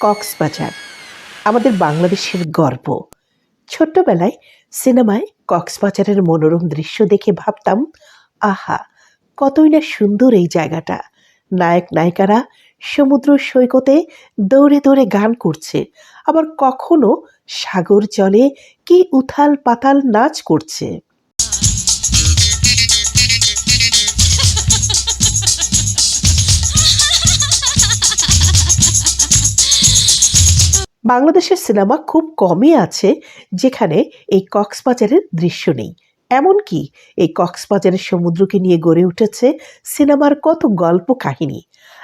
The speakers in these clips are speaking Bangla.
কক্সবাজার। আমাদের বাংলাদেশের গর্ব। ছোট্টবেলায় সিনেমায় কক্সবাজারের মনোরম দৃশ্য দেখে ভাবতাম, আহা, কতই না সুন্দর এই জায়গাটা। নায়ক নায়িকারা সমুদ্র সৈকতে দৌড়ে দৌড়ে গান করছে। আবার কখনো সাগর জলে কি উথাল পাতাল নাচ করছে। বাংলাদেশের সিনেমা খুব কমই আছে যেখানে এই কক্সবাজারের দৃশ্য নেই। এমনকি এই কক্সবাজারের সমুদ্রকে নিয়ে গড়ে উঠেছে সিনেমার কত গল্প কাহিনী।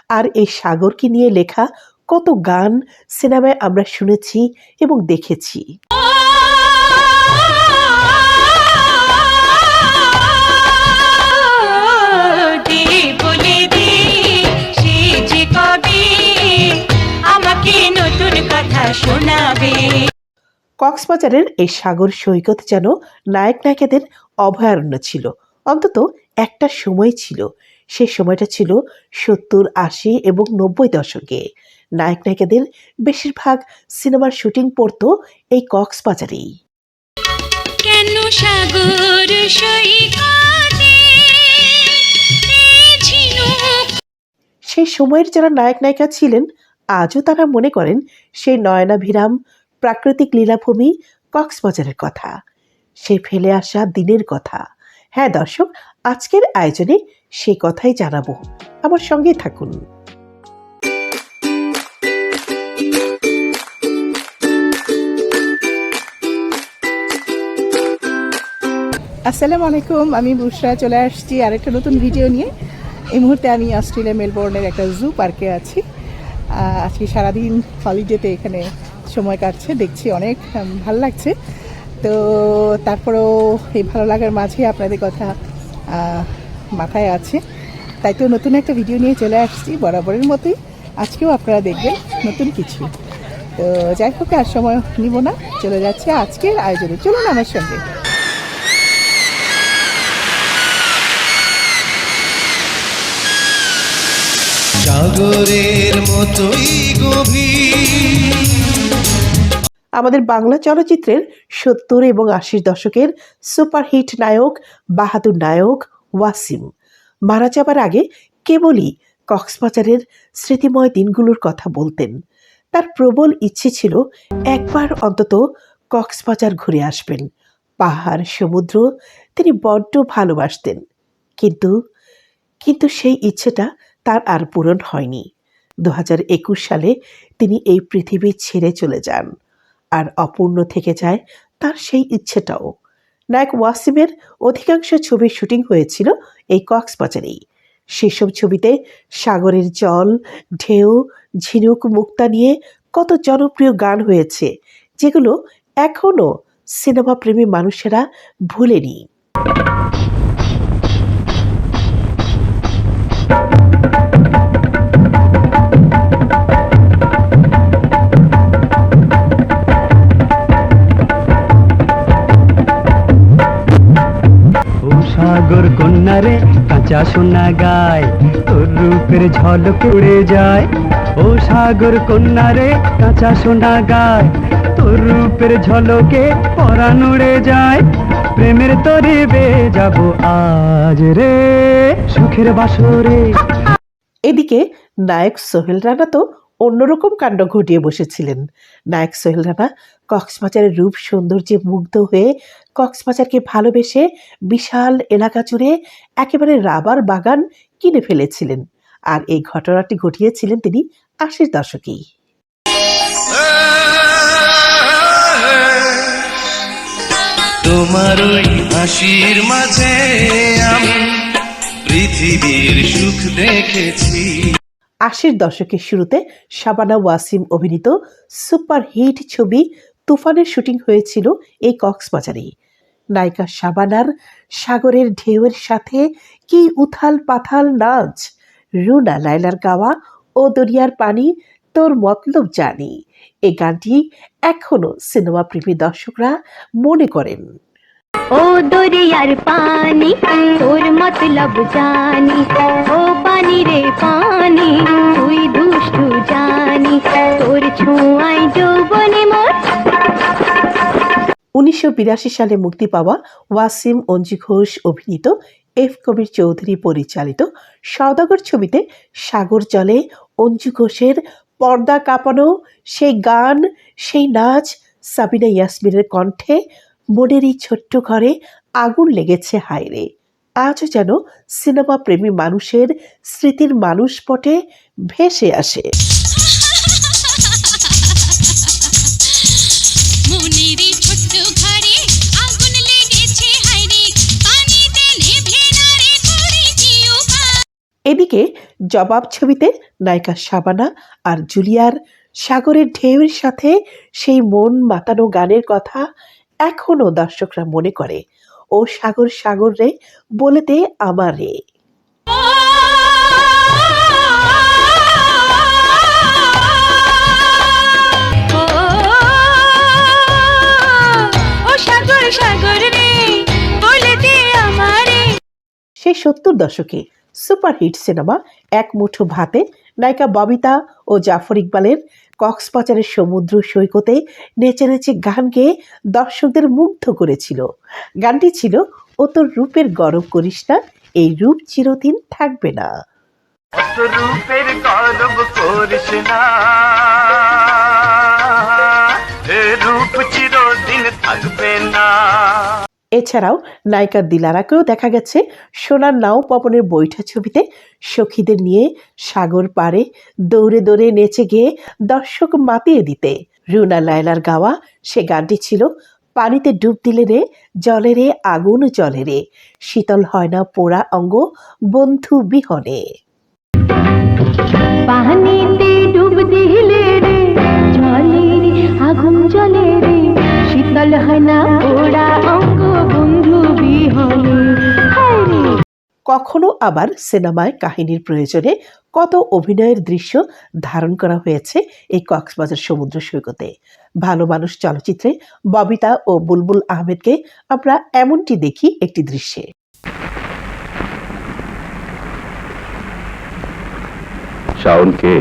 আর এই সাগরকে নিয়ে লেখা কত গান সিনেমায় আমরা শুনেছি এবং দেখেছি। শোনাবে। কক্সবাজারের এই সাগর সৈকত যেন নায়ক নায়িকাদের অভয়ারণ্য ছিল অন্তত একটা সময় ছিল। সে সময়টা ছিল সত্তর আশি এবং নব্বই দশকে। নায়ক নায়িকাদের বেশিরভাগ সিনেমার শুটিং পড়তো এই কক্সবাজারেই। কেন সাগর সেই সময়ের যারা নায়ক নায়িকা ছিলেন আজও তারা মনে করেন সেই নয়নাভিরাম, প্রাকৃতিক লীলাভূমি, কক্সবাজারের কথা। সে ফেলে আসা দিনের কথা। হ্যাঁ দর্শক, আজকের আয়োজনে সে কথাই জানাব। আমার সঙ্গে থাকুন। আসসালামু আলাইকুম, আমি বুসরা চলে আসছি আরেকটা নতুন ভিডিও নিয়ে। এই মুহূর্তে আমি অস্ট্রেলিয়া মেলবোর্নের একটা জু পার্কে আছি। আজকে সারাদিন হলিডেতে এখানে সময় কাটছে, দেখছি অনেক ভালো লাগছে। তো তারপরেও এই ভালো লাগার মাঝে আপনাদের কথা মাথায় আছে। তাই তো নতুন একটা ভিডিও নিয়ে চলে আসছি, বরাবরের মতোই। আজকেও আপনারা দেখবেন নতুন কিছু। তো যাই হোক, আর সময় নিব না, চলে যাচ্ছে আজকের আয়োজনে। চলুন আমার সঙ্গে। সাগরের মতোই আমাদের বাংলা চলচ্চিত্রের সত্তর এবং আশির দশকের সুপারহিট নায়ক, বাহাদুর নায়ক ওয়াসিম। মারা যাবার আগে কেবলই কক্সবাজারের স্মৃতিময় দিনগুলোর কথা বলতেন। তার প্রবল ইচ্ছে ছিল একবার অন্তত কক্সবাজার ঘুরে আসবেন। পাহাড়, সমুদ্র, তিনি বড্ড ভালোবাসতেন। কিন্তু কিন্তু সেই ইচ্ছেটা তার আর পূরণ হয়নি। দু হাজার একুশ সালে তিনি এই পৃথিবী ছেড়ে চলে যান। আর অপূর্ণ থেকে যায় তার সেই ইচ্ছেটাও। নায়ক ওয়াসিমের অধিকাংশ ছবির শুটিং হয়েছিল এই কক্সবাজারেই। সেসব ছবিতে সাগরের জল, ঢেউ, ঝিনুক মুক্তা নিয়ে কত জনপ্রিয় গান হয়েছে, যেগুলো এখনও সিনেমাপ্রেমী মানুষেরা ভুলেনি। সাগর কন্যা রে কাঁচা সোনা গায়, তোর রূপের ঝলক উড়ে যায়। ও সাগর কন্যা রে কাঁচা সোনা গায়, তোর রূপের ঝলকে পরাণ উড়ে যায়। প্রেমের তরে বে যাব আজ রে, সুখের বাসরে। এদিকে নায়ক সোহেল রানা তো অন্যরকম কাণ্ড ঘটিয়ে বসেছিলেন। নায়ক সোহেল রানা কক্সবাজারের রূপ সৌন্দর্যে মুগ্ধ হয়ে কক্সবাজারকে ভালোবেসে বিশাল এলাকা জুড়ে একেবারে রাবার বাগান কিনে ফেলেছিলেন। আর এই ঘটনাটি ঘটিয়েছিলেন তিনি আশির দশকেই। তোমার ওই হাসির মাঝে আমি পৃথিবীর সুখ দেখেছি। আশির দশকের শুরুতে শাবানা ওয়াসিম অভিনীত সুপার হিট ছবি তুফানের শুটিং হয়েছিল এই কক্সবাজারেই। নায়িকা শাবানার সাগরের ঢেউয়ের সাথে কি উথাল পাথাল নাচ? রুনা লাইলার গাওয়া ও দরিয়ার পানি, তোর মতলব জানি। এই গানটি এখনও সিনেমা প্রেমী দর্শকরা মনে করেন। ও দরিয়ার পানি, তোর মতলব জানি। ও পানি রে পানি, তুই দুষ্টু জানি উনিশশো বিরাশি সালে মুক্তি পাওয়া ওয়াসিম অঞ্জু ঘোষ অভিনীত এফ কবির চৌধুরী পরিচালিত সওদাগর ছবিতে সাগর জলে অঞ্জু ঘোষের পর্দা কাঁপানো, সেই গান, সেই নাচ সাবিনা ইয়াসমিনের কণ্ঠে মনের এই ছোট্ট ঘরে আগুন লেগেছে হায়রে। আজও যেন সিনেমা প্রেমী মানুষের স্মৃতির মানুষ পটে ভেসে আসে। এদিকে জবাব ছবিতে নায়িকা শাবানা আর জুলিয়ার সাগরের ঢেউয়ের সাথে সেই মন মাতানো গানের কথা এখনও দর্শকরা মনে করে। ও সাগর সাগর রে বলে দে আমার রে। সেই সত্তর দশকে সুপারহিট সিনেমা, এক মুঠো ভাতে, নায়িকা ববিতা ও জাফর ইকবালের কক্সবাজারের সমুদ্র সৈকতে নেচে নেচে গান গেয়ে দর্শকদের মুগ্ধ করেছিল। গানটি ছিল ও তোর রূপের গরম করিস না এই রূপ চিরদিন থাকবে না। রূপের গরব করিস না রূপ চিরদিন থাকবে না। এছাড়াও নায়িকা দিলারাকেও দেখা গেছে। সোনার নাও পবনের বৈঠা ছবিতে সখীদের নিয়ে সাগর পাড়ে দৌড়ে দৌড়ে নেচে গিয়ে দর্শক মাতিয়ে দিতে। রুনা লায়লার গাওয়া সে গানটি ছিল, পানিতে ডুব দিলে রে, জলে রে, আগুন জলে রে, শীতল হয় না পোড়া অঙ্গ, বন্ধু বিহনে। শীতল হয় না ওরা অঙ্গ বন্ধু বিহনে কখনো আবার সিনেমায় কাহিনীর প্রয়োজনে কত অভিনয়ের দৃশ্য ধারণ করা হয়েছে এই কক্সবাজার সমুদ্র সৈকতে? ভালো মানুষ চলচ্চিত্রে ববিতা ও বুলবুল আহমেদকে আমরা এমনটি দেখি একটি দৃশ্যে। শাওনকে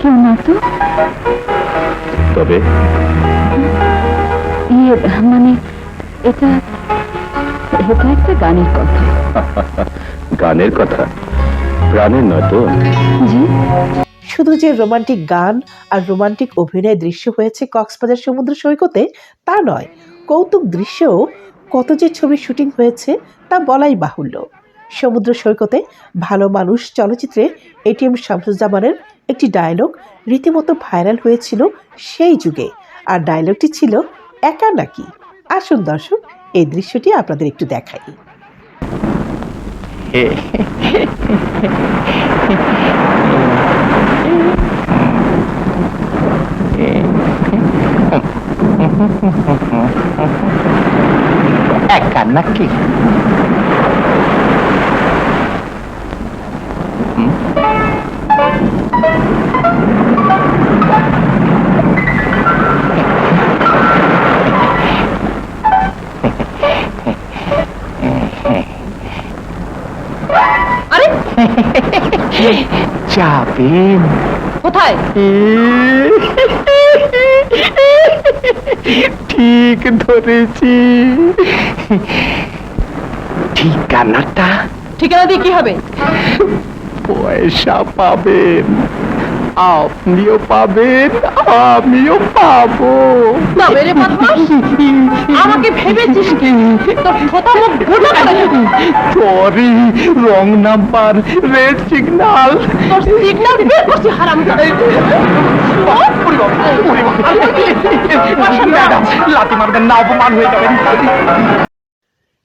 কেউ না তো? তবে? ইয়ে মানে এটা এটা একটা গানের কথা। গানের কথা? প্রাণের নয় তো জি। শুধু যে রোমান্টিক গান আর রোমান্টিক অভিনয় দৃশ্য হয়েছে কক্সবাজার সমুদ্র সৈকতে তা নয়। কৌতুক দৃশ্যও কত যে ছবি শুটিং হয়েছে তা বলাই বাহুল্য। সমুদ্র সৈকতে ভালো মানুষ চলচ্চিত্রে এটিএম শামসুজ্জামানের একটি ডায়লগ রীতিমতো ভাইরাল হয়েছিল সেই যুগে। আর ডায়লগটি ছিল একা নাকি? আসুন দর্শক, এই দৃশ্যটি আপনাদের একটু দেখাই। একা নাকি? যাবেন। কোথায়? ঠিক ধরেছি। ঠিকানাটা? ঠিকানা দিয়ে কি হবে? পয়সা পাবেন। আপনিও পাবেন আমিও পাবো। তবে রে বদমাস, আমাকে ভেবেছিস কি? তোর ছোটা মুখ ফুটো sorry wrong number red signal তোর সিগন্যাল বের করছি হারাম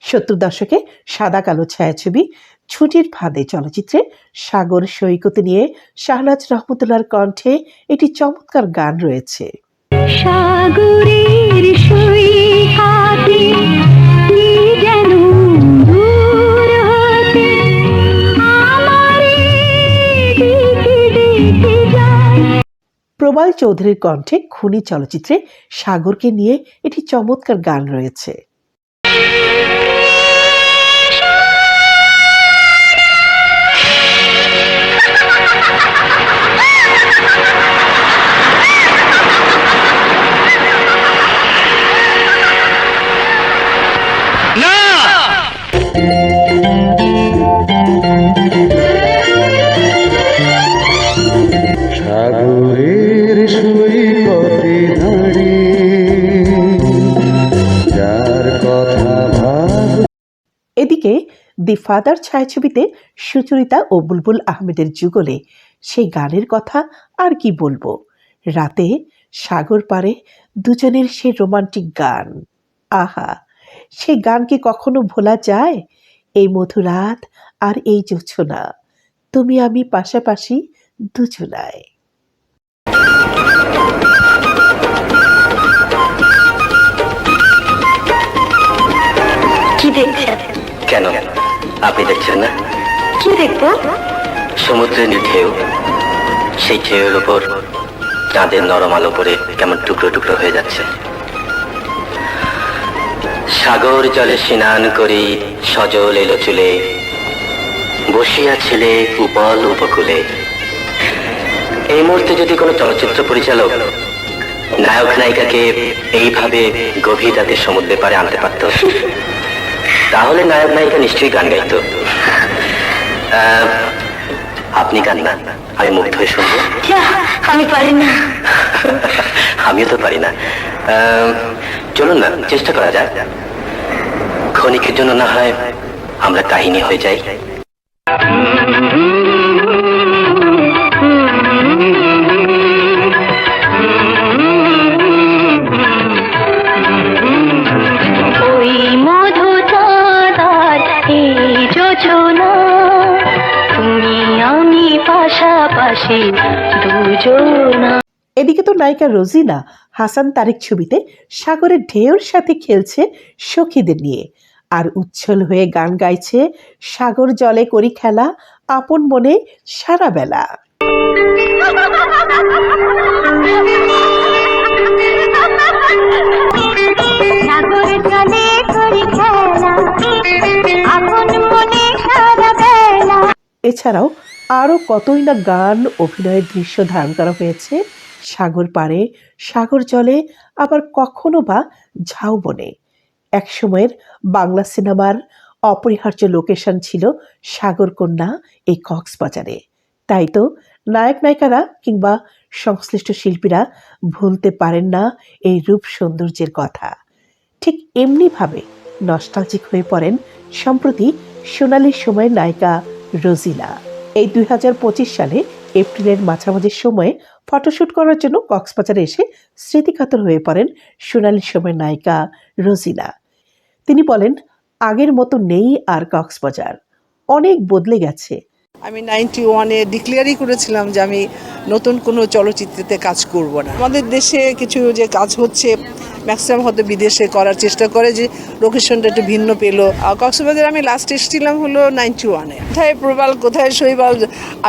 সত্তর দশকে সাদা কালো ছায়াছবি ছুটির ফাঁদে চলচ্চিত্রে সাগর সৈকত নিয়ে শাহনাজ রহমতুল্লার কণ্ঠে একটি চমৎকার গান রয়েছে। সাগরের সৈকতে প্রবাল চৌধুরীর কণ্ঠে খুনি চলচ্চিত্রে সাগরকে নিয়ে একটি চমৎকার গান রয়েছে। দি ফাদার ছায়াছবিতে সুচরিতা ও বুলবুল আহমেদের যুগলে সেই গানের কথা আর কি বলব। রাতে সাগর পারে দুজনের সে রোমান্টিক গান। আহা সেই গান কি কখনো ভোলা যায়? এই মধুরাত আর এই জোছনা তুমি আমি পাশাপাশি দুজনায়। কি দেখছেন? কেন? আপনি দেখছেন না? কি দেখব? সমুদ্রের ঢেউ। সেই ঢেউয়ের ওপর চাঁদের নরম আলো পড়ে কেমন টুকরো টুকরো হয়ে যাচ্ছে। সাগর জলে স্নান করি সজল এলো চুলে। বসিয়া ছেলে উপল উপকূলে। এই মুহূর্তে যদি কোনো চলচ্চিত্র পরিচালক নায়ক নায়িকাকে এইভাবে গভীর রাতে সমুদ্রে পারে আনতে পারত তাহলে নায়ক নায়িকা নিশ্চয়ই গান গাইতো। আপনি গান না আমি মুগ্ধ হয়ে শুনব। আমি পারি না। আমিও তো পারি না। চলুন না চেষ্টা করা যাক। ক্ষণিকের জন্য না হয় আমরা কাহিনী হয়ে যাই। দুজনা এদিকে তো নায়িকা রোজিনা হাসান তারেক ছবিতে সাগরের ঢেউর সাথে খেলছে সখীদের নিয়ে। আর উচ্ছল হয়ে গান গাইছে সাগর জলে করি খেলা আপন সারা বেলা। সাগর জলে করি খেলা আপন মনে সারা বেলা। এছাড়াও আরও কতই না গান, অভিনয়ের দৃশ্য ধারণ করা হয়েছে। সাগর পাড়ে, সাগর জলে, আবার কখনো বা ঝাউ ঝাউবনে একসময়ের বাংলা সিনেমার অপরিহার্য লোকেশন ছিল সাগরকন্যা এই কক্সবাজারে। তাই তো নায়ক নায়িকারা কিংবা সংশ্লিষ্ট শিল্পীরা ভুলতে পারেন না এই রূপ সৌন্দর্যের কথা। ঠিক এমনিভাবে নস্টালজিক হয়ে পড়েন সম্প্রতি সোনালির সময়ের নায়িকা রোজিনা এই দু হাজার পঁচিশ সালে এপ্রিলের মাঝামাঝি সময়ে ফটোশ্যুট করার জন্য কক্সবাজারে এসে স্মৃতিকাতর হয়ে পড়েন সোনালির সময়ের নায়িকা রোজিনা। তিনি বলেন, আগের মতো নেই আর কক্সবাজার। অনেক বদলে গেছে। আমি নাইনটি ওয়ানে ডিক্লেয়ারই করেছিলাম যে আমি নতুন কোনো চলচ্চিত্রেতে কাজ করব না। আমাদের দেশে কিছু যে কাজ হচ্ছে ম্যাক্সিমাম হয়তো বিদেশে করার চেষ্টা করে যে লোকেশনটা একটু ভিন্ন পেল। কক্সবাজারে আমি লাস্ট এসেছিলাম হলো নাইনটি ওয়ানে কোথায় প্রবাল, কোথায় শৈবাল,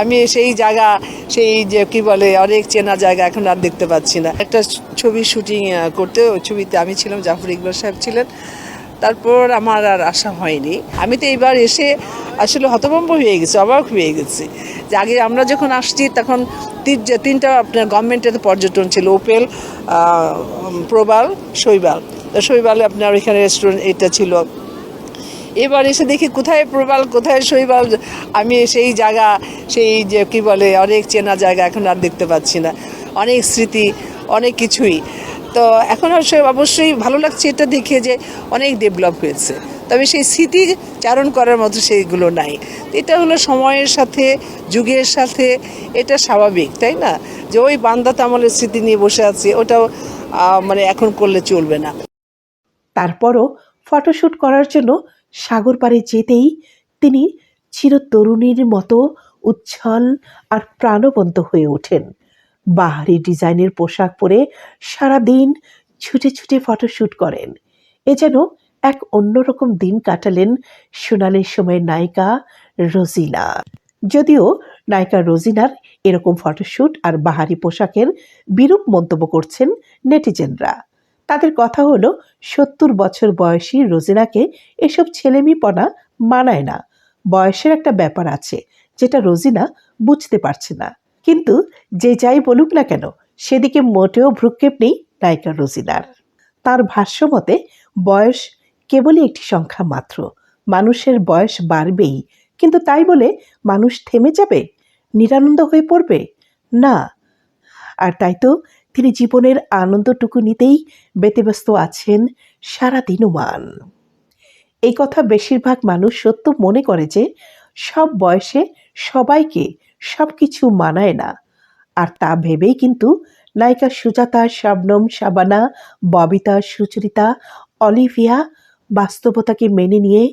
আমি সেই জায়গা, সেই যে কি বলে, অনেক চেনা জায়গা এখন আর দেখতে পাচ্ছি না। একটা ছবি শুটিং করতে ছবিতে আমি ছিলাম, জাফর ইকবাল সাহেব ছিলেন। তারপর আমার আর আশা হয়নি। আমি তো এইবার এসে আসলে হতভম্ব হয়ে গেছি, অবাক হয়ে গেছি যে আগে আমরা যখন আসছি তখন তিনটা আপনার গভর্নমেন্টের পর্যটন ছিল ওপেল প্রবাল শৈবাল তো শৈবালে আপনার ওইখানে রেস্টুরেন্ট এটা ছিল। এবার এসে দেখি কোথায় প্রবাল কোথায় শৈবাল আমি সেই জায়গা, সেই যে কি বলে, অনেক চেনা জায়গা এখন আর দেখতে পাচ্ছি না। অনেক স্মৃতি, অনেক কিছুই। তো এখন অবশ্যই ভালো লাগছে এটা দেখে যে অনেক ডেভেলপ হয়েছে। তবে সেই স্মৃতি চারণ করার মতো সেইগুলো নাই। এটা হলো সময়ের সাথে, যুগের সাথে, এটা স্বাভাবিক, তাই না? যে ওই বান্দা তামলের স্মৃতি নিয়ে বসে আছে, ওটাও মানে এখন করলে চলবে না। তারপরও ফটোশ্যুট করার জন্য সাগর পাড়ে যেতেই তিনি চিরতরুণীর মতো উচ্ছল আর প্রাণবন্ত হয়ে ওঠেন। বাহারি ডিজাইনের পোশাক পরে সারাদিন ছুটে ছুটে ফটোশ্যুট করেন। এ যেন এক অন্যরকম দিন কাটালেন সোনালির সময়ের নায়িকা রোজিনা। যদিও নায়িকা রোজিনার এরকম ফটোশ্যুট আর বাহারি পোশাকের বিরূপ মন্তব্য করছেন নেটিজেনরা। তাদের কথা হলো, সত্তর বছর বয়সী রোজিনাকে এসব ছেলেমিপনা মানায় না। বয়সের একটা ব্যাপার আছে, যেটা রোজিনা বুঝতে পারছে না। কিন্তু যে যাই বলুক না কেন, সেদিকে মোটেও ভ্রুক্ষেপ নেই নায়িকা রোজিনার তার ভাষ্য মতে বয়স কেবলই একটি সংখ্যা মাত্র। মানুষের বয়স বাড়বেই। কিন্তু তাই বলে মানুষ থেমে যাবে? নিরানন্দ হয়ে পড়বে? না। আর তাই তো তিনি জীবনের আনন্দটুকু নিতেই ব্যতিব্যস্ত আছেন সারা দিনমান। এই কথা বেশিরভাগ মানুষ সত্য মনে করে যে, সব বয়সে সবাইকে সব কিছু মানায় না। আর তা ভেবেই কিন্তু নায়িকা সুজাতা, শাবনম, শাবানা, ববিতা, সুচরিতা, অলিভিয়া বাস্তবতাকে মেনে নিয়ে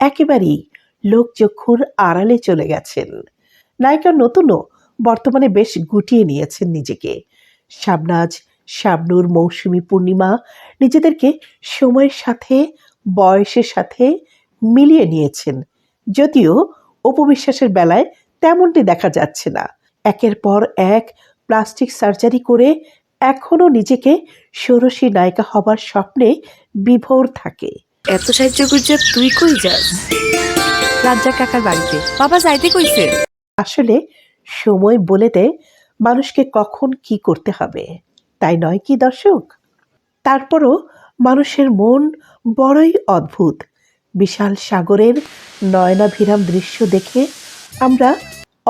একেবারেই লোকচক্ষুর আড়ালে চলে গেছেন। নায়িকা নতুনও বর্তমানে বেশ গুটিয়ে নিয়েছেন নিজেকে। শাবনাজ, শাবনুর মৌসুমী পূর্ণিমা নিজেদেরকে সময়ের সাথে, বয়সের সাথে মিলিয়ে নিয়েছেন। যদিও উপবিশ্বাসের বেলায় তেমনটি দেখা যাচ্ছে না। একের পর এক প্লাস্টিক সার্জারি করে এখনও নিজেকে ষোড়শী নায়িকা হবার স্বপ্নে বিভোর থাকে। এত সাহায্য করছে তুই কই যাস? রাজ্জাক কাকার বাড়িতে। বাবা যাইতে কইছে। আসলে সময় বলে দেয় মানুষকে কখন কি করতে হবে। তাই নয় কি দর্শক? তারপরও মানুষের মন বড়ই অদ্ভুত। বিশাল সাগরের নয়নাভিরাম দৃশ্য দেখে আমরা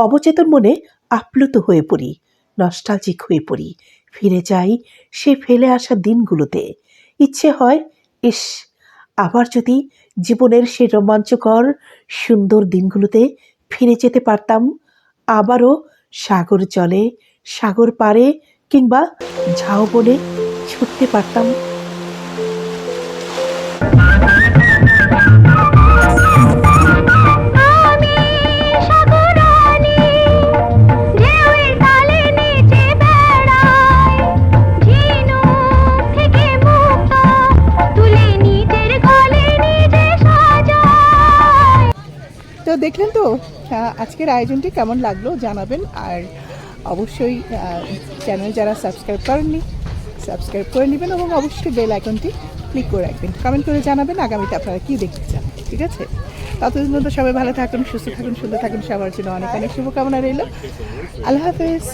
অবচেতন মনে আপ্লুত হয়ে পড়ি নস্টালজিক হয়ে পড়ি। ফিরে যাই সে ফেলে আসা দিনগুলোতে। ইচ্ছে হয়, ইস, আবার যদি জীবনের সে রোমাঞ্চকর, সুন্দর দিনগুলোতে ফিরে যেতে পারতাম, আবারও সাগর জলে, সাগর পাড়ে কিংবা ঝাউবনে ছুটতে পারতাম। দেখলেন তো? আজকের আয়োজনটি কেমন লাগল জানাবেন। আর অবশ্যই চ্যানেল যারা সাবস্ক্রাইব করেননি সাবস্ক্রাইব করে নেবেন এবং অবশ্যই বেল আইকনটি ক্লিক করে রাখবেন। কমেন্ট করে জানাবেন আগামীতে আপনারা কী দেখতে চান, ঠিক আছে? ততদিন পর্যন্ত সবাই ভালো থাকুন, সুস্থ থাকুন, সুন্দর থাকুন। সবার জন্য অনেক অনেক শুভকামনা রইল। আল্লাহ হাফেজ।